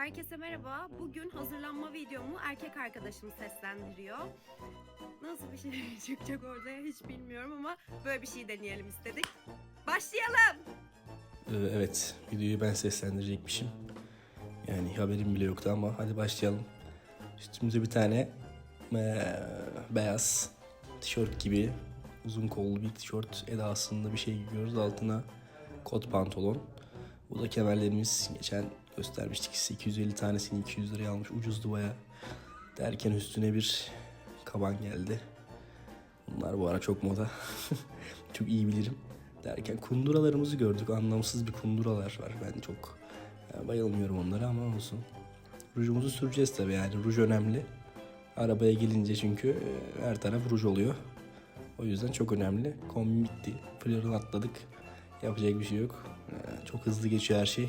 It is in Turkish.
Herkese merhaba. Bugün hazırlanma videomu erkek arkadaşım seslendiriyor. Nasıl bir şey çıkacak ortaya hiç bilmiyorum ama böyle bir şey deneyelim istedik. Başlayalım. Ee, Evet, videoyu ben seslendirecekmişim. Yani haberim bile yoktu ama hadi başlayalım. Üstümüze bir tane eee, beyaz tişört gibi uzun kollu bir tişört edasında bir şey giyiyoruz. Altına kot pantolon. Bu da kemerlerimiz. Geçen göstermiştik size 250 tanesini 200 liraya almış. Ucuzdu baya. Derken üstüne bir kaban geldi. Bunlar bu ara çok moda. çok iyi bilirim. Derken kunduralarımızı gördük. Anlamsız bir kunduralar var. Ben çok e, bayılmıyorum onlara ama olsun. Rujumuzu süreceğiz tabii yani. Ruj önemli. Arabaya gelince çünkü e, her taraf ruj oluyor. O yüzden çok önemli. Kombin bitti. Flörü atladık. Yapacak bir şey yok. E, Çok hızlı geçiyor her şey.